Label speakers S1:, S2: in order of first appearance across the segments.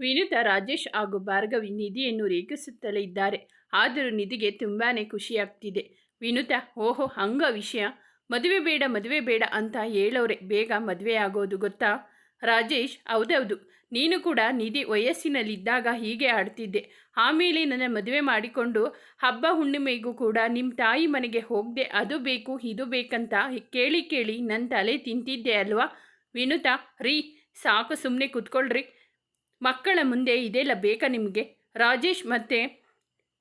S1: ವಿನುತ, ರಾಜೇಶ್ ಹಾಗೂ ಭಾರ್ಗವಿ ನಿಧಿಯನ್ನು ರೇಖಿಸುತ್ತಲೇ ಇದ್ದಾರೆ. ಆದರೂ ನಿಧಿಗೆ ತುಂಬಾ ಖುಷಿಯಾಗ್ತಿದೆ. ವಿನುತಾ, ಓಹೋ, ಹಂಗ ವಿಷಯ. ಮದುವೆ ಬೇಡ ಮದುವೆ ಬೇಡ ಅಂತ ಹೇಳೋರೆ, ಬೇಗ ಮದುವೆ ಆಗೋದು ಗೊತ್ತಾ? ರಾಜೇಶ್, ಹೌದೌದು. ನೀನು ಕೂಡ ನಿಧಿ ವಯಸ್ಸಿನಲ್ಲಿದ್ದಾಗ ಹೀಗೆ ಆಡ್ತಿದ್ದೆ. ಆಮೇಲೆ ನನ್ನ ಮದುವೆ ಮಾಡಿಕೊಂಡು ಹಬ್ಬ ಹುಣ್ಣಿಮೆಗೂ ಕೂಡ ನಿಮ್ಮ ತಾಯಿ ಮನೆಗೆ ಹೋಗದೆ ಅದು ಬೇಕು, ಇದು ಬೇಕಂತ ಕೇಳಿ ಕೇಳಿ ನನ್ನ ತಲೆ ತಿಂತಿದ್ದೆ ಅಲ್ವಾ? ವಿನುತಾ, ರೀ, ಸಾಕು ಸುಮ್ಮನೆ ಕೂತ್ಕೊಳ್ರಿ. ಮಕ್ಕಳ ಮುಂದೆ ಇದೆಲ್ಲ ಬೇಕಾ ನಿಮಗೆ? ರಾಜೇಶ್ ಮತ್ತೆ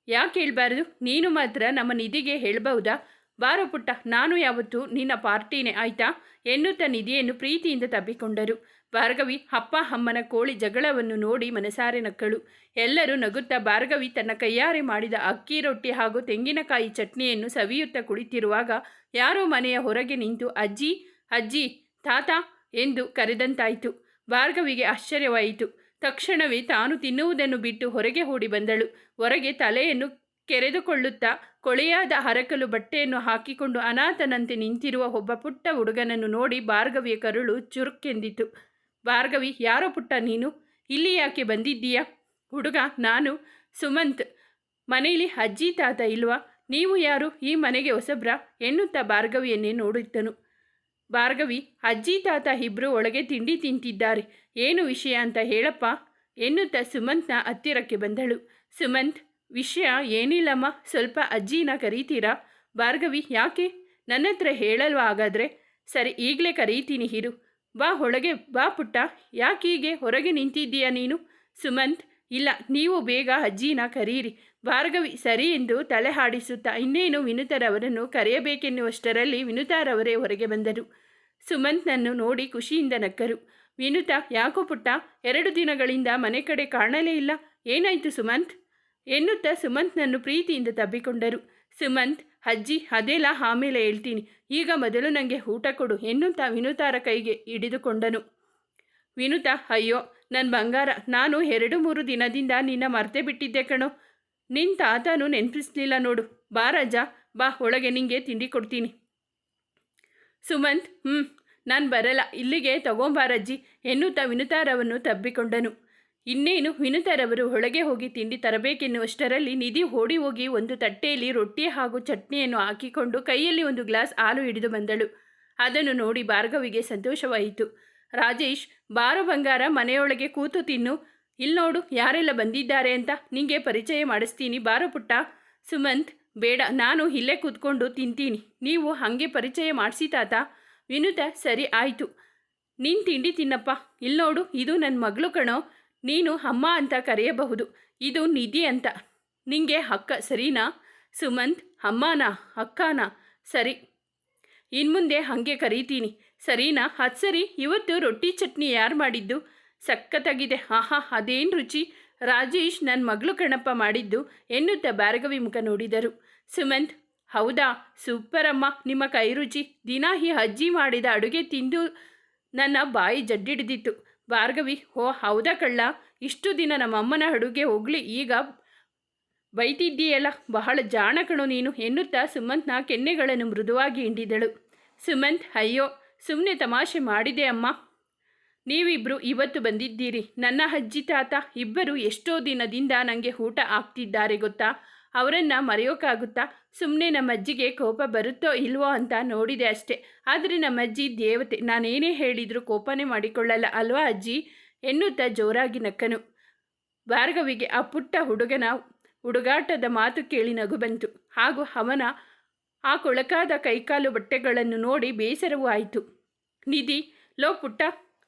S1: ಯಾಕೆ ಹೇಳಬಾರ್ದು? ನೀನು ಮಾತ್ರ ನಮ್ಮ ನಿಧಿಗೆ ಹೇಳ್ಬಹುದಾ ಬಾರೋ ಪುಟ್ಟ, ನಾನು ಯಾವತ್ತೂ ನಿನ್ನ ಪಾರ್ಟಿನೇ ಆಯ್ತಾ? ಎನ್ನುತ್ತಾ ನಿಧಿಯನ್ನು ಪ್ರೀತಿಯಿಂದ ತಬ್ಬಿಕೊಂಡರು. ಭಾರ್ಗವಿ, ಅಪ್ಪ, ಅಮ್ಮನ ಕೋಳಿ ಜಗಳವನ್ನು ನೋಡಿ ಮನಸಾರೆ ನಕ್ಕಳು. ಎಲ್ಲರೂ ನಗುತ್ತಾ ಭಾರ್ಗವಿ ತನ್ನ ಕೈಯಾರೆ ಮಾಡಿದ ಅಕ್ಕಿ ರೊಟ್ಟಿ ಹಾಗೂ ತೆಂಗಿನಕಾಯಿ ಚಟ್ನಿಯನ್ನು ಸವಿಯುತ್ತಾ ಕುಳಿತಿರುವಾಗ ಯಾರೋ ಮನೆಯ ಹೊರಗೆ ನಿಂತು, ಅಜ್ಜಿ ಅಜ್ಜಿ, ತಾತ, ಎಂದು ಕರೆದಂತಾಯಿತು. ಭಾರ್ಗವಿಗೆ ಆಶ್ಚರ್ಯವಾಯಿತು. ತಕ್ಷಣವೇ ತಾನು ತಿನ್ನುವುದನ್ನು ಬಿಟ್ಟು ಹೊರಗೆ ಓಡಿ ಬಂದಳು. ಹೊರಗೆ ತಲೆಯನ್ನು ಕೆರೆದುಕೊಳ್ಳುತ್ತಾ ಕೊಳೆಯಾದ ಹರಕಲು ಬಟ್ಟೆಯನ್ನು ಹಾಕಿಕೊಂಡು ಅನಾಥನಂತೆ ನಿಂತಿರುವ ಒಬ್ಬ ಪುಟ್ಟ ಹುಡುಗನನ್ನು ನೋಡಿ ಭಾರ್ಗವಿಯ ಕರುಳು ಚುರುಕೆಂದಿತು. ಭಾರ್ಗವಿ, ಯಾರೋ ಪುಟ್ಟ ನೀನು? ಇಲ್ಲಿ ಯಾಕೆ ಬಂದಿದ್ದೀಯಾ? ಹುಡುಗ, ನಾನು ಸುಮಂತ್. ಮನೆಯಲ್ಲಿ ಅಜ್ಜಿ, ತಾತ ಇಲ್ವಾ? ನೀವು ಯಾರು? ಈ ಮನೆಗೆ ಹೊಸಬ್ರ? ಎನ್ನುತ್ತಾ ಭಾರ್ಗವಿಯನ್ನೇ ನೋಡುತ್ತನು ಭಾರ್ಗವಿ, ಅಜ್ಜಿ, ತಾತ ಇಬ್ಬರು ಒಳಗೆ ತಿಂಡಿ ತಿಂತಿದ್ದಾರೆ. ಏನು ವಿಷಯ ಅಂತ ಹೇಳಪ್ಪ? ಎನ್ನುತ್ತಾ ಸುಮಂತ್ನ ಹತ್ತಿರಕ್ಕೆ ಬಂದಳು. ಸುಮಂತ್, ವಿಷಯ ಏನಿಲ್ಲಮ್ಮ, ಸ್ವಲ್ಪ ಅಜ್ಜಿನ ಕರೀತೀರಾ? ಭಾರ್ಗವಿ, ಯಾಕೆ? ನನ್ನ ಹತ್ರ ಹೇಳಲ್ವಾ ಹಾಗಾದರೆ? ಸರಿ, ಈಗಲೇ ಕರೀತೀನಿ ಹಿರು ಬಾ ಒಳಗೆ ಬಾ ಪುಟ್ಟ. ಯಾಕೀಗೆ ಹೊರಗೆ ನಿಂತಿದ್ದೀಯಾ ನೀನು? ಸುಮಂತ್, ಇಲ್ಲ, ನೀವು ಬೇಗ ಅಜ್ಜಿನ ಕರೀರಿ. ಭಾರ್ಗವಿ, ಸರಿ ಎಂದು ತಲೆ ಹಾಡಿಸುತ್ತಾ ಇನ್ನೇನು ವಿನುತರವರನ್ನು ಕರೆಯಬೇಕೆನ್ನುವಷ್ಟರಲ್ಲಿ ವಿನುತಾರವರೇ ಹೊರಗೆ ಬಂದರು. ಸುಮಂತ್ನನ್ನು ನೋಡಿ ಖುಷಿಯಿಂದ ನಕ್ಕರು. ವಿನುತ ಯಾಕೋ ಪುಟ್ಟ ಎರಡು ದಿನಗಳಿಂದ ಮನೆ ಕಡೆ ಕಾಣಲೇ ಇಲ್ಲ. ಏನಾಯಿತು ಸುಮಂತ್? ಎನ್ನುತ್ತಾ ಸುಮಂತ್ನನ್ನು ಪ್ರೀತಿಯಿಂದ ತಬ್ಬಿಕೊಂಡರು. ಸುಮಂತ್, ಅಜ್ಜಿ, ಅದೆಲ್ಲ ಆಮೇಲೆ ಹೇಳ್ತೀನಿ. ಈಗ ಮೊದಲು ನನಗೆ ಊಟ ಕೊಡು ಎನ್ನುತ್ತಾ ವಿನುತಾರ ಕೈಗೆ ಹಿಡಿದುಕೊಂಡನು. ವಿನುತಾ, ಅಯ್ಯೋ ನನ್ನ ಬಂಗಾರ, ನಾನು ಎರಡು ಮೂರು ದಿನದಿಂದ ನಿನ್ನ ಮರ್ತೆ ಬಿಟ್ಟಿದ್ದೆ ಕಣೋ. ನಿನ್ನ ತಾತನು ನೆನಪಿಸ್ಲಿಲ್ಲ ನೋಡು. ಬಾ ರಾಜ, ಬಾ, ಒಳಗೆ ನಿಂಗೆ ತಿಂಡಿ ಕೊಡ್ತೀನಿ. ಸುಮಂತ್ ಹ್ಞೂ ನಾನು ಬರಲ್ಲ, ಇಲ್ಲಿಗೆ ತಗೊಂಬಾರಜ್ಜಿ ಎನ್ನುತ್ತಾ ವಿನುತಾರವನ್ನು ತಬ್ಬಿಕೊಂಡನು. ಇನ್ನೇನು, ವಿನುತಾರವರು ಒಳಗೆ ಹೋಗಿ ತಿಂಡಿ ತರಬೇಕೆನ್ನುವಷ್ಟರಲ್ಲಿ ನಿಧಿ ಓಡಿ ಹೋಗಿ ಒಂದು ತಟ್ಟೆಯಲ್ಲಿ ರೊಟ್ಟಿ ಹಾಗೂ ಚಟ್ನಿಯನ್ನು ಹಾಕಿಕೊಂಡು ಕೈಯಲ್ಲಿ ಒಂದು ಗ್ಲಾಸ್ ಹಾಲು ಹಿಡಿದು ಬಂದಳು. ಅದನ್ನು ನೋಡಿ ಭಾರ್ಗವಿಗೆ ಸಂತೋಷವಾಯಿತು. ರಾಜೇಶ್, ಬಾರು ಬಂಗಾರ, ಮನೆಯೊಳಗೆ ಕೂತು ತಿನ್ನು. ಇಲ್ಲಿ ನೋಡು, ಯಾರೆಲ್ಲ ಬಂದಿದ್ದಾರೆ ಅಂತ ನಿಂಗೆ ಪರಿಚಯ ಮಾಡಿಸ್ತೀನಿ. ಬಾರು ಪುಟ್ಟ. ಸುಮಂತ್, ಬೇಡ, ನಾನು ಇಲ್ಲೇ ಕೂತ್ಕೊಂಡು ತಿಂತೀನಿ. ನೀವು ಹಾಗೆ ಪರಿಚಯ ಮಾಡಿಸಿ ತಾತ. ವಿನುತ ಸರಿ ಆಯಿತು. ನೀನು ತಿಂಡಿ ತಿನ್ನಪ್ಪ. ಇಲ್ಲಿ ನೋಡು, ಇದು ನನ್ನ ಮಗಳು ಕಣೋ. ನೀನು ಅಮ್ಮ ಅಂತ ಕರೆಯಬಹುದು. ಇದು ನಿಧಿ ಅಂತ. ನಿಂಗೆ ಅಕ್ಕ ಸರಿನಾ? ಸುಮಂತ್, ಅಮ್ಮನಾ? ಅಕ್ಕನಾ? ಸರಿ. ಇನ್ಮುಂದೆ ಹಾಗೆ ಕರೀತೀನಿ. ಸರಿನಾ? ಅದು ಸರಿ. ಇವತ್ತು ರೊಟ್ಟಿ ಚಟ್ನಿ ಯಾರು ಮಾಡಿದ್ದು? ಸಖತ್ತಾಗಿದೆ. ಆಹಾ, ಅದೇನು ರುಚಿ. ರಾಜೇಶ್ ನನ್ನ ಮಗಳು ಕಣಪ್ಪ ಮಾಡಿದ್ದು ಎನ್ನುತ್ತ ಭಾರ್ಗವಿ ಮುಖ ನೋಡಿದರು. ಸುಮಂತ್ ಹೌದಾ? ಸೂಪರ್ ಅಮ್ಮ ನಿಮ್ಮ ಕೈ ರುಚಿ ದಿನ ಈ ಅಜ್ಜಿ ಮಾಡಿದ ಅಡುಗೆ ತಿಂದು ನನ್ನ ಬಾಯಿ ಜಡ್ಡಿಡಿದಿತ್ತು. ಭಾರ್ಗವಿ, ಓ, ಹೌದಾ ಕಳ್ಳ. ಇಷ್ಟು ದಿನ ನಮ್ಮಮ್ಮನ ಅಡುಗೆ ಹೋಗ್ಲಿ. ಈಗ ಬೈತಿದ್ದೀಯಲ್ಲ. ಬಹಳ ಜಾಣ ಕಣು ನೀನು ಎನ್ನುತ್ತಾ ಸುಮಂತ್ನ ಕೆನ್ನೆಗಳನ್ನು ಮೃದುವಾಗಿ ಹಿಂಡಿದಳು. ಸುಮಂತ್, ಅಯ್ಯೋ ಸುಮ್ಮನೆ ತಮಾಷೆ ಮಾಡಿದೆ ಅಮ್ಮ. ನೀವಿಬ್ಬರು ಇವತ್ತು ಬಂದಿದ್ದೀರಿ. ನನ್ನ ಅಜ್ಜಿ ತಾತ ಇಬ್ಬರು ಎಷ್ಟೋ ದಿನದಿಂದ ನನಗೆ ಊಟ ಆಗ್ತಿದ್ದಾರೆ ಗೊತ್ತಾ? ಅವರನ್ನು ಮರೆಯೋಕ್ಕಾಗುತ್ತಾ ಸುಮ್ಮನೆ ನಮ್ಮ ಅಜ್ಜಿಗೆ ಕೋಪ ಬರುತ್ತೋ ಇಲ್ವೋ ಅಂತ ನೋಡಿದೆ ಅಷ್ಟೇ. ಆದರೆ ನಮ್ಮ ಅಜ್ಜಿ ದೇವತೆ, ನಾನೇನೇ ಹೇಳಿದರೂ ಕೋಪನೇ ಮಾಡಿಕೊಳ್ಳಲ್ಲ ಅಲ್ವಾ ಅಜ್ಜಿ? ಎನ್ನುತ್ತಾ ಜೋರಾಗಿ ನಕ್ಕನು. ಭಾರ್ಗವಿಗೆ ಆ ಪುಟ್ಟ ಹುಡುಗನ ಹುಡುಗಾಟದ ಮಾತು ಕೇಳಿ ನಗು ಬಂತು. ಹಾಗೂ ಅವನ ಆ ಕೊಳಕಾದ ಕೈಕಾಲು ಬಟ್ಟೆಗಳನ್ನು ನೋಡಿ ಬೇಸರವೂ ಆಯಿತು. ನಿಧಿ, ಲೋ ಪುಟ್ಟ,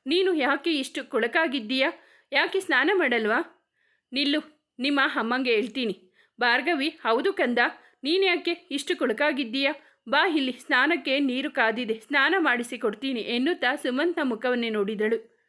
S1: ನೀನು ಯಾಕೆ ಇಷ್ಟು ಕೊಳಕಾಗಿದ್ದೀಯಾ? ಯಾಕೆ ಸ್ನಾನ ಮಾಡಲ್ವಾ? ನಿಲ್ಲು, ನಿಮ್ಮ ಅಮ್ಮಂಗೆ ಹೇಳ್ತೀನಿ. ಭಾರ್ಗವಿ, ಹೌದು ಕಂದ. ನೀನ್ಯಾಕೆ ಇಷ್ಟು ಕೊಳಕಾಗಿದ್ದೀಯಾ? ಬಾ ಇಲ್ಲಿ, ಸ್ನಾನಕ್ಕೆ ನೀರು ಕಾದಿದೆ. ಸ್ನಾನ ಮಾಡಿಸಿ ಕೊಡ್ತೀನಿ ಎನ್ನುತ್ತಾ ಸುಮಂತ ಮುಖವನ್ನೇ ನೋಡಿದಳು.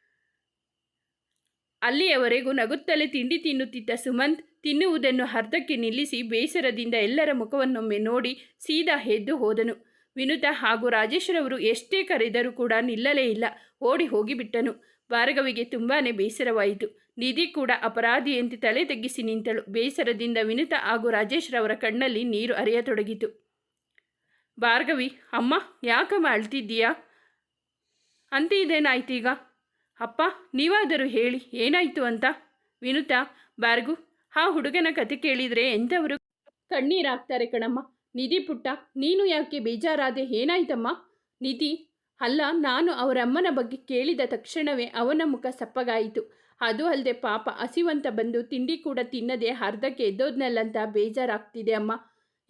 S1: ಅಲ್ಲಿಯವರೆಗೂ ನಗುತ್ತಲೇ ತಿಂಡಿ ತಿನ್ನುತ್ತಿದ್ದ ಸುಮಂತ್ ತಿನ್ನುವುದನ್ನು ಅರ್ಧಕ್ಕೆ ನಿಲ್ಲಿಸಿ ಬೇಸರದಿಂದ ಎಲ್ಲರ ಮುಖವನ್ನೊಮ್ಮೆ ನೋಡಿ ಸೀದಾ ಎದ್ದು ಹೋದನು. ವಿನುತ ಹಾಗೂ ರಾಜೇಶ್ವರವರು ಎಷ್ಟೇ ಕರೆದರೂ ಕೂಡ ನಿಲ್ಲಲೇ ಇಲ್ಲ. ಓಡಿ ಹೋಗಿಬಿಟ್ಟನು. ಭಾರ್ಗವಿಗೆ ತುಂಬಾ ಬೇಸರವಾಯಿತು. ನಿಧಿ ಕೂಡ ಅಪರಾಧಿಯಂತೆ ತಲೆ ತಗ್ಗಿಸಿ ನಿಂತಳು. ಬೇಸರದಿಂದ ವಿನುತ ಹಾಗೂ ರಾಜೇಶ್ರವರ ಕಣ್ಣಲ್ಲಿ ನೀರು ಅರಿಯತೊಡಗಿತು ಭಾರ್ಗವಿ, ಅಮ್ಮ, ಯಾಕಮ್ಮ ಅಳ್ತಿದ್ದೀಯಾ? ಅಂತ ಇದೇನಾಯ್ತೀಗ ಅಪ್ಪ, ನೀವಾದರೂ ಹೇಳಿ, ಏನಾಯಿತು ಅಂತ? ವಿನುತ ಬಾರ್ಗು ಆ ಹುಡುಗನ ಕತೆ ಕೇಳಿದರೆ ಎಂಥವರು ಕಣ್ಣೀರಾಗ್ತಾರೆ ಕಣಮ್ಮ. ನಿಧಿ ಪುಟ್ಟ, ನೀನು ಯಾಕೆ ಬೇಜಾರಾದೆ? ಏನಾಯ್ತಮ್ಮ? ನಿಧಿ, ಅಲ್ಲ, ನಾನು ಅವರ ಅಮ್ಮನ ಬಗ್ಗೆ ಕೇಳಿದ ತಕ್ಷಣವೇ ಅವನ ಮುಖ ಸಪ್ಪಗಾಯಿತು. ಅದು ಅಲ್ಲದೆ ಪಾಪ ಹಸಿವಂತ ಬಂದು ತಿಂಡಿ ಕೂಡ ತಿನ್ನದೆ ಅರ್ಧಕ್ಕೆ ಎದ್ದೋದ್ನಲ್ಲಂತ ಬೇಜಾರಾಗ್ತಿದೆ ಅಮ್ಮ.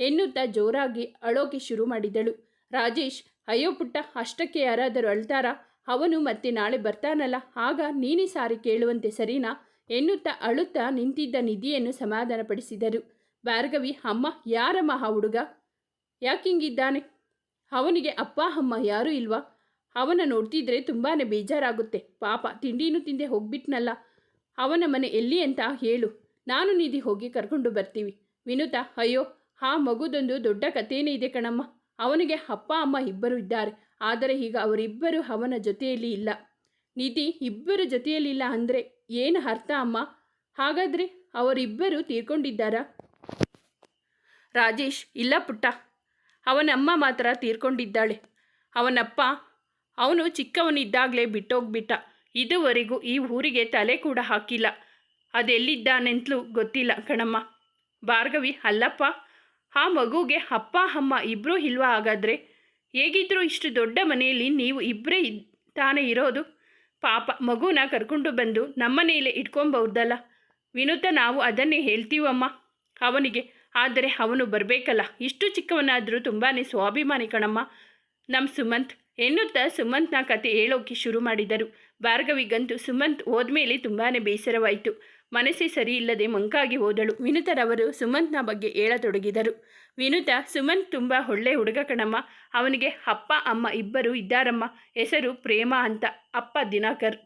S1: ಎನ್ನುತ್ತಾ ಜೋರಾಗಿ ಅಳೋಕೆ ಶುರು ಮಾಡಿದಳು. ರಾಜೇಶ್, ಅಯ್ಯೋ ಪುಟ್ಟ, ಅಷ್ಟಕ್ಕೆ ಯಾರಾದರೂ ಅಳ್ತಾರಾ? ಅವನು ಮತ್ತೆ ನಾಳೆ ಬರ್ತಾನಲ್ಲ? ಆಗ ನೀನೇ ಸಾರಿ ಕೇಳುವಂತೆ ಸರಿನಾ? ಎನ್ನುತ್ತಾ ಅಳುತ್ತಾ ನಿಂತಿದ್ದ ನಿಧಿಯನ್ನು ಸಮಾಧಾನಪಡಿಸಿದರು. ಭಾರ್ಗವಿ, ಅಮ್ಮ, ಯಾರಮ್ಮ ಆ ಹುಡುಗ? ಯಾಕಿಂಗಿದ್ದಾನೆ? ಅವನಿಗೆ ಅಪ್ಪ, ಅಮ್ಮ ಯಾರೂ ಇಲ್ವಾ? ಅವನ ನೋಡ್ತಿದ್ರೆ ತುಂಬಾ ಬೇಜಾರಾಗುತ್ತೆ. ಪಾಪ, ತಿಂಡಿನೂ ತಿಂದೆ ಹೋಗ್ಬಿಟ್ನಲ್ಲ. ಅವನ ಮನೆ ಎಲ್ಲಿ ಅಂತ ಹೇಳು. ನಾನು ನಿಧಿ ಹೋಗಿ ಕರ್ಕೊಂಡು ಬರ್ತೀವಿ. ವಿನುತಾ, ಅಯ್ಯೋ, ಆ ಮಗುದೊಂದು ದೊಡ್ಡ ಕಥೆಯೇ ಇದೆ ಕಣಮ್ಮ. ಅವನಿಗೆ ಅಪ್ಪ, ಅಮ್ಮ ಇಬ್ಬರು ಇದ್ದಾರೆ. ಆದರೆ ಈಗ ಅವರಿಬ್ಬರು ಅವನ ಜೊತೆಯಲ್ಲಿ ಇಲ್ಲ. ನಿಧಿ ಇಬ್ಬರು ಜೊತೆಯಲ್ಲಿಲ್ಲ ಅಂದರೆ ಏನು ಅರ್ಥ ಅಮ್ಮ? ಹಾಗಾದರೆ ಅವರಿಬ್ಬರು ತೀರ್ಕೊಂಡಿದ್ದಾರಾ? ರಾಜೇಶ್, ಇಲ್ಲ ಪುಟ್ಟ. ಅವನಮ್ಮ ಮಾತ್ರ ತೀರ್ಕೊಂಡಿದ್ದಾಳೆ. ಅವನಪ್ಪ ಅವನು ಚಿಕ್ಕವನಿದ್ದಾಗಲೇ ಬಿಟ್ಟೋಗ್ಬಿಟ್ಟ. ಇದುವರೆಗೂ ಈ ಊರಿಗೆ ತಲೆ ಕೂಡ ಹಾಕಿಲ್ಲ. ಅದೆಲ್ಲಿದ್ದಾನೆಂತಲೂ ಗೊತ್ತಿಲ್ಲ ಕಣಮ್ಮ. ಭಾರ್ಗವಿ, ಅಲ್ಲಪ್ಪ, ಆ ಮಗುಗೆ ಅಪ್ಪ, ಅಮ್ಮ ಇಬ್ಬರೂ ಇಲ್ವಾ ಹಾಗಾದರೆ? ಹೇಗಿದ್ದರೂ ಇಷ್ಟು ದೊಡ್ಡ ಮನೆಯಲ್ಲಿ ನೀವು ಇಬ್ಬರೇ ತಾನೇ ಇರೋದು? ಪಾಪ, ಮಗುನ ಕರ್ಕೊಂಡು ಬಂದು ನಮ್ಮನೆಯಲ್ಲೇ ಇಟ್ಕೊಂಬೌದಲ್ಲ ವಿನುತ, ನಾವು ಅದನ್ನೇ ಹೇಳ್ತೀವಮ್ಮ. ಅವನಿಗೆ, ಆದರೆ ಅವನು ಬರಬೇಕಲ್ಲ. ಇಷ್ಟು ಚಿಕ್ಕವನಾದರೂ ತುಂಬಾ ಸ್ವಾಭಿಮಾನಿ ಕಣಮ್ಮ. ನಮ್ಮ ಸುಮಂತ್ ಎನ್ನುತ್ತಾ ಸುಮಂತ್ನ ಕತೆ ಹೇಳೋಕೆ ಶುರು ಮಾಡಿದರು. ಭಾರ್ಗವಿಗಂತೂ ಸುಮಂತ್ ಹೋದ್ಮೇಲೆ ತುಂಬಾ ಬೇಸರವಾಯಿತು. ಮನಸ್ಸೇ ಸರಿ ಇಲ್ಲದೆ ಮಂಕಾಗಿ ಹೋದಳು. ವಿನುತರವರು ಸುಮಂತ್ನ ಬಗ್ಗೆ ಹೇಳತೊಡಗಿದರು. ವಿನುತ, ಸುಮಂತ್ ತುಂಬ ಒಳ್ಳೆ ಹುಡುಗ ಕಣಮ್ಮ. ಅವನಿಗೆ ಅಪ್ಪ, ಅಮ್ಮ ಇಬ್ಬರು ಇದ್ದಾರಮ್ಮ. ಹೆಸರು ಪ್ರೇಮ ಅಂತ. ಅಪ್ಪ ದಿನಾಕರ್.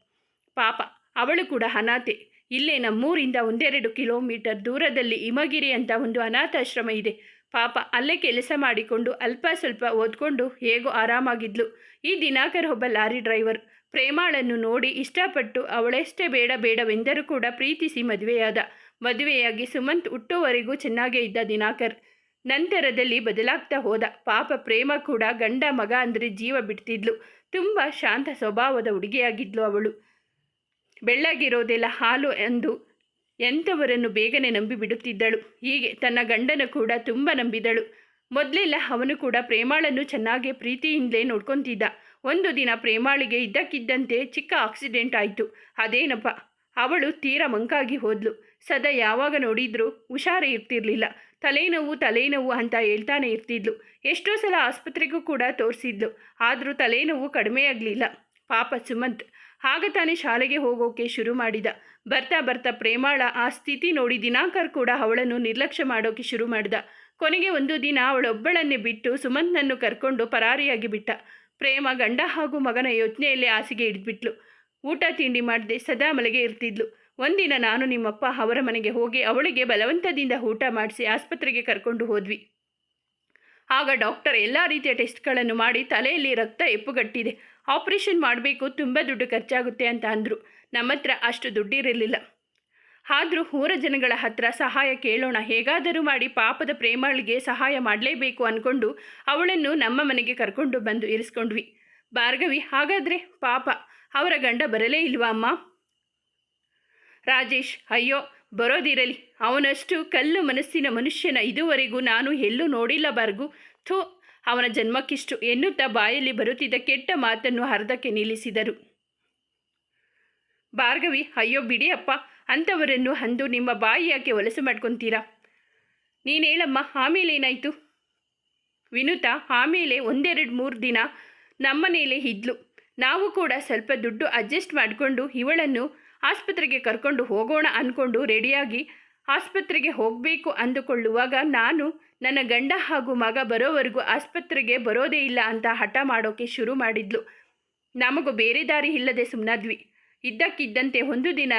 S1: ಪಾಪ, ಅವಳು ಕೂಡ ಅನಾಥೆ. ಇಲ್ಲೇ ನಮ್ಮೂರಿಂದ ಒಂದೆರಡು ಕಿಲೋಮೀಟರ್ ದೂರದಲ್ಲಿ ಇಮಗಿರಿ ಅಂತ ಒಂದು ಅನಾಥಾಶ್ರಮ ಇದೆ. ಪಾಪ ಅಲ್ಲೇ ಕೆಲಸ ಮಾಡಿಕೊಂಡು ಅಲ್ಪ ಸ್ವಲ್ಪ ಓದ್ಕೊಂಡು ಹೇಗೋ ಆರಾಮಾಗಿದ್ಲು. ಈ ದಿನಾಕರ್ ಒಬ್ಬ ಲಾರಿ ಡ್ರೈವರ್. ಪ್ರೇಮಾಳನ್ನು ನೋಡಿ ಇಷ್ಟಪಟ್ಟು ಅವಳೆಷ್ಟೇ ಬೇಡ ಬೇಡವೆಂದರೂ ಕೂಡ ಪ್ರೀತಿಸಿ ಮದುವೆಯಾದ. ಮದುವೆಯಾಗಿ ಸುಮಂತ್ ಹುಟ್ಟುವರೆಗೂ ಚೆನ್ನಾಗೇ ಇದ್ದ ದಿನಾಕರ್. ನಂತರದಲ್ಲಿ ಬದಲಾಗ್ತಾ ಹೋದ. ಪಾಪ ಪ್ರೇಮ ಕೂಡ ಗಂಡ ಮಗ ಅಂದರೆ ಜೀವ ಬಿಡ್ತಿದ್ಲು. ತುಂಬ ಶಾಂತ ಸ್ವಭಾವದ ಹುಡುಗಿಯಾಗಿದ್ಲು ಅವಳು. ಬೆಳ್ಳಗಿರೋದೆಲ್ಲ ಹಾಲು ಎಂದು ಎಂಥವರನ್ನು ಬೇಗನೆ ನಂಬಿ ಬಿಡುತ್ತಿದ್ದಳು. ಹೀಗೆ ತನ್ನ ಗಂಡನ ಕೂಡ ತುಂಬ ನಂಬಿದಳು. ಮೊದಲೆಲ್ಲ ಅವನು ಕೂಡ ಪ್ರೇಮಾಳನ್ನು ಚೆನ್ನಾಗಿ ಪ್ರೀತಿಯಿಂದಲೇ ನೋಡ್ಕೊತಿದ್ದ. ಒಂದು ದಿನ ಪ್ರೇಮಾಳಿಗೆ ಇದ್ದಕ್ಕಿದ್ದಂತೆ ಚಿಕ್ಕ ಆಕ್ಸಿಡೆಂಟ್ ಆಯಿತು. ಅದೇನಪ್ಪ? ಅವಳು ತೀರಾ ಮಂಕಾಗಿ ಹೋದ್ಲು. ಸದಾ ಯಾವಾಗ ನೋಡಿದ್ರೂ ಹುಷಾರೇ ಇರ್ತಿರ್ಲಿಲ್ಲ. ತಲೆನೋವು ತಲೆನೋವು ಅಂತ ಹೇಳ್ತಾನೆ ಇರ್ತಿದ್ಲು. ಎಷ್ಟೋ ಸಲ ಆಸ್ಪತ್ರೆಗೂ ಕೂಡ ತೋರಿಸಿದ್ಲು. ಆದರೂ ತಲೆನೋವು ಕಡಿಮೆ ಆಗಲಿಲ್ಲ. ಪಾಪ ಸುಮಂತ್. ಆಗ ತಾನೇ ಶಾಲೆಗೆ ಹೋಗೋಕೆ ಶುರು ಮಾಡಿದ. ಬರ್ತಾ ಬರ್ತಾ ಪ್ರೇಮಾಳ ಆ ಸ್ಥಿತಿ ನೋಡಿ ದಿನಾಕರ್ ಕೂಡ ಅವಳನ್ನು ನಿರ್ಲಕ್ಷ್ಯ ಮಾಡೋಕೆ ಶುರು ಮಾಡಿದ. ಕೊನೆಗೆ ಒಂದು ದಿನ ಅವಳೊಬ್ಬಳನ್ನೇ ಬಿಟ್ಟು ಸುಮಂತ್ನನ್ನು ಕರ್ಕೊಂಡು ಪರಾರಿಯಾಗಿ ಬಿಟ್ಟ. ಪ್ರೇಮ ಗಂಡ ಹಾಗೂ ಮಗನ ಯೋಚನೆಯಲ್ಲೇ ಹಾಸಿಗೆ ಹಿಡಿದ್ಬಿಟ್ಲು. ಊಟ ತಿಂಡಿ ಮಾಡದೆ ಸದಾ ಮಲಗೆ ಇರ್ತಿದ್ಲು. ಒಂದಿನ ನಾನು ನಿಮ್ಮಪ್ಪ ಅವರ ಮನೆಗೆ ಹೋಗಿ ಅವಳಿಗೆ ಬಲವಂತದಿಂದ ಊಟ ಮಾಡಿಸಿ ಆಸ್ಪತ್ರೆಗೆ ಕರ್ಕೊಂಡು ಹೋದ್ವಿ. ಆಗ ಡಾಕ್ಟರ್ ಎಲ್ಲ ರೀತಿಯ ಟೆಸ್ಟ್ಗಳನ್ನು ಮಾಡಿ ತಲೆಯಲ್ಲಿ ರಕ್ತ ಎಪ್ಪುಗಟ್ಟಿದೆ. ಆಪರೇಷನ್ ಮಾಡಬೇಕು, ತುಂಬ ದುಡ್ಡು ಖರ್ಚಾಗುತ್ತೆ ಅಂತ ಅಂದರು. ನಮ್ಮ ಹತ್ರ ಅಷ್ಟು ದುಡ್ಡಿರಲಿಲ್ಲ. ಆದರೂ ಊರ ಜನಗಳ ಹತ್ರ ಸಹಾಯ ಕೇಳೋಣ, ಹೇಗಾದರೂ ಮಾಡಿ ಪಾಪದ ಪ್ರೇಮಳಿಗೆ ಸಹಾಯ ಮಾಡಲೇಬೇಕು ಅಂದ್ಕೊಂಡು ಅವಳನ್ನು ನಮ್ಮ ಮನೆಗೆ ಕರ್ಕೊಂಡು ಬಂದು ಇರಿಸ್ಕೊಂಡ್ವಿ. ಭಾರ್ಗವಿ, ಹಾಗಾದರೆ ಪಾಪ, ಅವರ ಗಂಡ ಬರಲೇ ಇಲ್ವಾ ಅಮ್ಮ? ರಾಜೇಶ್, ಅಯ್ಯೋ, ಬರೋದಿರಲಿ. ಅವನಷ್ಟು ಕಲ್ಲು ಮನಸ್ಸಿನ ಮನುಷ್ಯನ ಇದುವರೆಗೂ ನಾನು ಎಲ್ಲೂ ನೋಡಿಲ್ಲ ಬಾರ್ಗು ಥೂ, ಅವನ ಜನ್ಮಕ್ಕಿಷ್ಟು ಎನ್ನುತ್ತಾ ಬಾಯಲ್ಲಿ ಬರುತ್ತಿದ್ದ ಕೆಟ್ಟ ಮಾತನ್ನು ಅರ್ಧಕ್ಕೆ ನಿಲ್ಲಿಸಿದರು. ಭಾರ್ಗವಿ, ಅಯ್ಯೋ ಬಿಡಿ ಅಪ್ಪ ಅಂಥವರನ್ನು ಅಂದು ನಿಮ್ಮ ಬಾಯಿ ಯಾಕೆ ಹೊಲಸು ಮಾಡ್ಕೊತೀರಾ? ನೀನು ಹೇಳಮ್ಮ, ಆಮೇಲೆ ಏನಾಯಿತು? ವಿನುತಾ, ಆಮೇಲೆ ಒಂದೆರಡು ಮೂರು ದಿನ ನಮ್ಮನೇಲೆ ಇದ್ಲು. ನಾವು ಕೂಡ ಸ್ವಲ್ಪ ದುಡ್ಡು ಅಡ್ಜಸ್ಟ್ ಮಾಡಿಕೊಂಡು ಇವಳನ್ನು ಆಸ್ಪತ್ರೆಗೆ ಕರ್ಕೊಂಡು ಹೋಗೋಣ ಅಂದ್ಕೊಂಡು ರೆಡಿಯಾಗಿ ಆಸ್ಪತ್ರೆಗೆ ಹೋಗಬೇಕು ಅಂದುಕೊಳ್ಳುವಾಗ ನಾನು ನನ್ನ ಗಂಡ ಹಾಗೂ ಮಗ ಬರೋವರೆಗೂ ಆಸ್ಪತ್ರೆಗೆ ಬರೋದೇ ಇಲ್ಲ ಅಂತ ಹಠ ಮಾಡೋಕೆ ಶುರು ಮಾಡಿದ್ಲು. ನಮಗೂ ಬೇರೆ ದಾರಿ ಇಲ್ಲದೆ ಸುಮ್ಮನಾದ್ವಿ ಇದ್ದಕ್ಕಿದ್ದಂತೆ ಒಂದು ದಿನ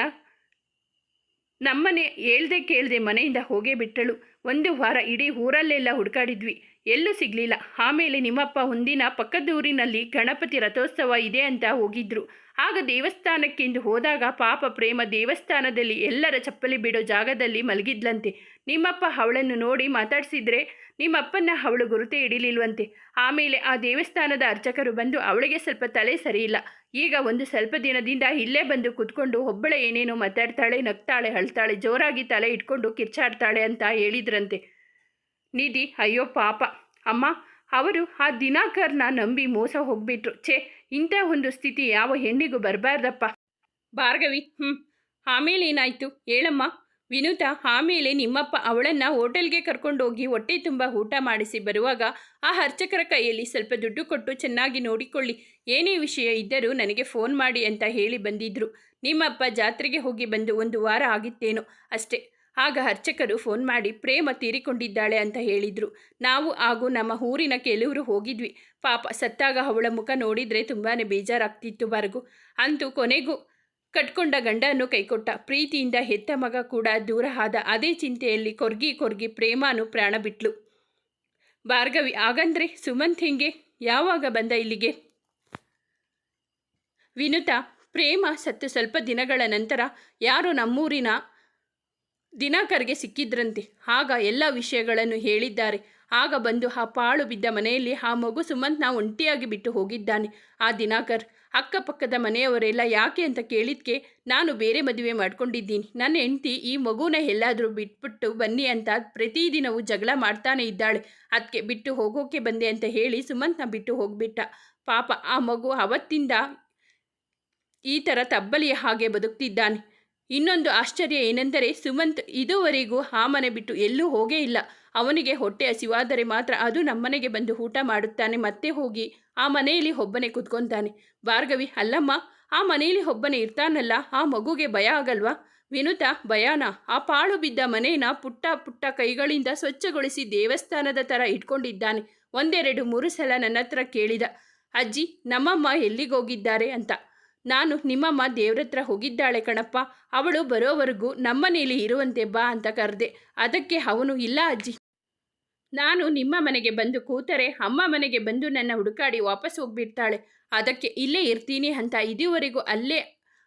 S1: ನಮ್ಮನೆ ಹೇಳ್ದೆ ಕೇಳದೆ ಮನೆಯಿಂದ ಹೋಗೇ ಬಿಟ್ಟಳು. ಒಂದು ವಾರ ಇಡೀ ಊರಲ್ಲೆಲ್ಲ ಹುಡುಕಾಡಿದ್ವಿ. ಎಲ್ಲೂ ಸಿಗಲಿಲ್ಲ. ಆಮೇಲೆ ನಿಮ್ಮಪ್ಪ ಒಂದಿನ ಪಕ್ಕದ ಊರಿನಲ್ಲಿ ಗಣಪತಿ ರಥೋತ್ಸವ ಇದೆ ಅಂತ ಹೋಗಿದ್ರು. ಆಗ ದೇವಸ್ಥಾನಕ್ಕೆಂದು ಹೋದಾಗ ಪಾಪ ಪ್ರೇಮ ದೇವಸ್ಥಾನದಲ್ಲಿ ಎಲ್ಲರ ಚಪ್ಪಲಿ ಬಿಡೋ ಜಾಗದಲ್ಲಿ ಮಲಗಿದ್ಲಂತೆ. ನಿಮ್ಮಪ್ಪ ಅವಳನ್ನು ನೋಡಿ ಮಾತಾಡಿಸಿದ್ರೆ ನಿಮ್ಮಪ್ಪನ ಅವಳು ಗುರುತೇ ಹಿಡಿಲಿಲ್ವಂತೆ. ಆಮೇಲೆ ಆ ದೇವಸ್ಥಾನದ ಅರ್ಚಕರು ಬಂದು ಅವಳಿಗೆ ಸ್ವಲ್ಪ ತಲೆ ಸರಿಯಿಲ್ಲ. ಈಗ ಒಂದು ಸ್ವಲ್ಪ ದಿನದಿಂದ ಇಲ್ಲೇ ಬಂದು ಕೂತ್ಕೊಂಡು ಒಬ್ಬಳೆ ಏನೇನೋ ಮಾತಾಡ್ತಾಳೆ, ನಗ್ತಾಳೆ, ಅಳ್ತಾಳೆ, ಜೋರಾಗಿ ತಲೆ ಇಟ್ಕೊಂಡು ಕಿರ್ಚಾಡ್ತಾಳೆ ಅಂತ ಹೇಳಿದ್ರಂತೆ. ನಿಧಿ, ಅಯ್ಯೋ ಪಾಪ. ಅಮ್ಮ, ಅವರು ಆ ದಿನಾಕರ್ನ ನಂಬಿ ಮೋಸ ಹೋಗ್ಬಿಟ್ರು. ಛೇ, ಇಂಥ ಒಂದು ಸ್ಥಿತಿ ಯಾವ ಹೆಣ್ಣಿಗೂ ಬರಬಾರ್ದಪ್ಪ. ಭಾರ್ಗವಿ ಹ್ಞೂ ಆಮೇಲೆ ಏನಾಯಿತು ಹೇಳಮ್ಮ. ವಿನುತ ಆಮೇಲೆ ನಿಮ್ಮಪ್ಪ ಅವಳನ್ನು ಹೋಟೆಲ್ಗೆ ಕರ್ಕೊಂಡೋಗಿ ಹೊಟ್ಟೆ ತುಂಬ ಊಟ ಮಾಡಿಸಿ ಬರುವಾಗ ಆ ಅರ್ಚಕರ ಕೈಯಲ್ಲಿ ಸ್ವಲ್ಪ ದುಡ್ಡು ಕೊಟ್ಟು ಚೆನ್ನಾಗಿ ನೋಡಿಕೊಳ್ಳಿ. ಏನೇ ವಿಷಯ ಇದ್ದರೂ ನನಗೆ ಫೋನ್ ಮಾಡಿ ಅಂತ ಹೇಳಿ ಬಂದಿದ್ರು. ನಿಮ್ಮಪ್ಪ ಜಾತ್ರೆಗೆ ಹೋಗಿ ಬಂದು ಒಂದು ವಾರ ಆಗಿತ್ತೇನೋ ಅಷ್ಟೇ. ಆಗ ಅರ್ಚಕರು ಫೋನ್ ಮಾಡಿ, ಪ್ರೇಮ ತೀರಿಕೊಂಡಿದ್ದಾಳೆ ಅಂತ ಹೇಳಿದರು. ನಾವು ಹಾಗೂ ನಮ್ಮ ಊರಿನ ಕೆಲವರು ಹೋಗಿದ್ವಿ. ಪಾಪ ಸತ್ತಾಗ ಅವಳ ಮುಖ ನೋಡಿದರೆ ತುಂಬಾ ಬೇಜಾರಾಗ್ತಿತ್ತು ಬರ್ಗು. ಅಂತೂ ಕೊನೆಗೂ ಕಟ್ಕೊಂಡ ಗಂಡನ್ನು ಕೈಕೊಟ್ಟ. ಪ್ರೀತಿಯಿಂದ ಹೆತ್ತ ಮಗ ಕೂಡ ದೂರ ಆದ ಅದೇ ಚಿಂತೆಯಲ್ಲಿ ಕೊರ್ಗಿ ಕೊರ್ಗಿ ಪ್ರೇಮಾನು ಪ್ರಾಣ ಬಿಟ್ಲು. ಭಾರ್ಗವಿ ಆಗಂದ್ರೆ ಸುಮಂತ್ ಹೆಂಗೆ? ಯಾವಾಗ ಬಂದ ಇಲ್ಲಿಗೆ? ವಿನುತ, ಪ್ರೇಮ ಸತ್ತು ಸ್ವಲ್ಪ ದಿನಗಳ ನಂತರ ಯಾರು ನಮ್ಮೂರಿನ ದಿನಾಕರ್ಗೆ ಸಿಕ್ಕಿದ್ರಂತೆ. ಆಗ ಎಲ್ಲ ವಿಷಯಗಳನ್ನು ಹೇಳಿದ್ದಾರೆ. ಆಗ ಬಂದು ಆ ಪಾಳು ಬಿದ್ದ ಮನೆಯಲ್ಲಿ ಆ ಮಗು ಸುಮಂತ್ನ ಒಂಟಿಯಾಗಿ ಬಿಟ್ಟು ಹೋಗಿದ್ದಾನೆ. ಆ ದಿನಾಕರ್ ಅಕ್ಕಪಕ್ಕದ ಮನೆಯವರೆಲ್ಲ ಯಾಕೆ ಅಂತ ಕೇಳಿದ್ಕೆ ನಾನು ಬೇರೆ ಮದುವೆ ಮಾಡ್ಕೊಂಡಿದ್ದೀನಿ. ನನ್ನ ಹೆಂಡತಿ ಈ ಮಗುನ ಎಲ್ಲಾದರೂ ಬಿಟ್ಬಿಟ್ಟು ಬನ್ನಿ ಅಂತ ಪ್ರತಿದಿನವೂ ಜಗಳ ಮಾಡ್ತಾನೆ ಇದ್ದಾಳೆ. ಅದಕ್ಕೆ ಬಿಟ್ಟು ಹೋಗೋಕೆ ಬಂದೆ ಅಂತ ಹೇಳಿ ಸುಮಂತ್ನ ಬಿಟ್ಟು ಹೋಗಿಬಿಟ್ಟ. ಪಾಪ ಆ ಮಗು ಅವತ್ತಿಂದ ಈ ಥರ ತಬ್ಬಲಿಯ ಹಾಗೆ ಬದುಕ್ತಿದ್ದಾನೆ. ಇನ್ನೊಂದು ಆಶ್ಚರ್ಯ ಏನೆಂದರೆ ಸುಮಂತ್ ಇದುವರೆಗೂ ಆ ಮನೆ ಬಿಟ್ಟು ಎಲ್ಲೂ ಹೋಗೇ ಇಲ್ಲ. ಅವನಿಗೆ ಹೊಟ್ಟೆ ಹಸಿವಾದರೆ ಮಾತ್ರ ಅದು ನಮ್ಮನೆಗೆ ಬಂದು ಊಟ ಮಾಡುತ್ತಾನೆ. ಮತ್ತೆ ಹೋಗಿ ಆ ಮನೆಯಲ್ಲಿ ಒಬ್ಬನೇ ಕುತ್ಕೊಂತಾನೆ ಭಾರ್ಗವಿ, ಅಲ್ಲಮ್ಮ, ಆ ಮನೆಯಲ್ಲಿ ಒಬ್ಬನೇ ಇರ್ತಾನಲ್ಲ, ಆ ಮಗುಗೆ ಭಯ ಆಗಲ್ವಾ? ವಿನುತ, ಭಯಾನ, ಆ ಪಾಳು ಬಿದ್ದ ಮನೆಯನ್ನ ಪುಟ್ಟ ಪುಟ್ಟ ಕೈಗಳಿಂದ ಸ್ವಚ್ಛಗೊಳಿಸಿ ದೇವಸ್ಥಾನದ ಥರ ಇಟ್ಕೊಂಡಿದ್ದಾನೆ. ಒಂದೆರಡು ಮೂರು ಸಲ ನನ್ನ ಹತ್ರ ಕೇಳಿದ, ಅಜ್ಜಿ, ನಮ್ಮಮ್ಮ ಎಲ್ಲಿಗೋಗಿದ್ದಾರೆ? ಅಂತ. ನಾನು ನಿಮ್ಮಮ್ಮ ದೇವ್ರತ್ರ ಹೋಗಿದ್ದಾಳೆ ಕಣಪ್ಪ, ಅವಳು ಬರೋವರೆಗೂ ನಮ್ಮನೇಲಿ ಇರುವಂತೆ ಬಾ ಅಂತ ಕರೆದೆ, ಅದಕ್ಕೆ ಅವನು ಇಲ್ಲ ಅಜ್ಜಿ. ನಾನು ನಿಮ್ಮ ಮನೆಗೆ ಬಂದು ಕೂತರೆ ಅಮ್ಮ ಮನೆಗೆ ಬಂದು ನನ್ನ ಹುಡುಕಾಡಿ ವಾಪಸ್ ಹೋಗ್ಬಿಡ್ತಾಳೆ, ಅದಕ್ಕೆ ಇಲ್ಲೇ ಇರ್ತೀನಿ ಅಂತ ಇದುವರೆಗೂ ಅಲ್ಲೇ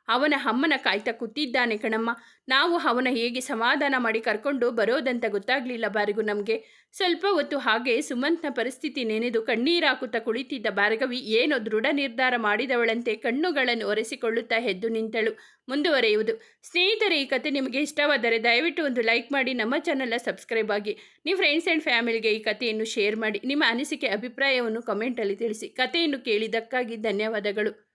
S1: ಅವನ ಅಮ್ಮನ ಕಾಯ್ತಾ ಕೂತಿದ್ದಾನೆ ಕಣಮ್ಮ. ನಾವು ಅವನ ಹೇಗೆ ಸಮಾಧಾನ ಮಾಡಿ ಕರ್ಕೊಂಡು ಬರೋದಂತ ಗೊತ್ತಾಗಲಿಲ್ಲ ಬಾರಿಗೂ ನಮಗೆ. ಸ್ವಲ್ಪ ಹೊತ್ತು ಹಾಗೆ ಸುಮಂತ್ನ ಪರಿಸ್ಥಿತಿ ನೆನೆದು ಕಣ್ಣೀರಾಕುತ್ತಾ ಕುಳಿತಿದ್ದ ಭಾರ್ಗವಿ ಏನೋ ದೃಢ ನಿರ್ಧಾರ ಮಾಡಿದವಳಂತೆ ಕಣ್ಣುಗಳನ್ನು ಒರೆಸಿಕೊಳ್ಳುತ್ತಾ ಎದ್ದು ನಿಂತಳು. ಮುಂದುವರೆಯುವುದು. ಸ್ನೇಹಿತರೆ, ಈ ಕತೆ ನಿಮಗೆ ಇಷ್ಟವಾದರೆ ದಯವಿಟ್ಟು ಒಂದು ಲೈಕ್ ಮಾಡಿ, ನಮ್ಮ ಚಾನಲ್ನ ಸಬ್ಸ್ಕ್ರೈಬ್ ಆಗಿ. ನಿಮ್ಮ ಫ್ರೆಂಡ್ಸ್ ಆ್ಯಂಡ್ ಫ್ಯಾಮಿಲಿಗೆ ಈ ಕಥೆಯನ್ನು ಶೇರ್ ಮಾಡಿ, ನಿಮ್ಮ ಅನಿಸಿಕೆ, ಅಭಿಪ್ರಾಯವನ್ನು ಕಮೆಂಟಲ್ಲಿ ತಿಳಿಸಿ. ಕಥೆಯನ್ನು ಕೇಳಿದ್ದಕ್ಕಾಗಿ ಧನ್ಯವಾದಗಳು.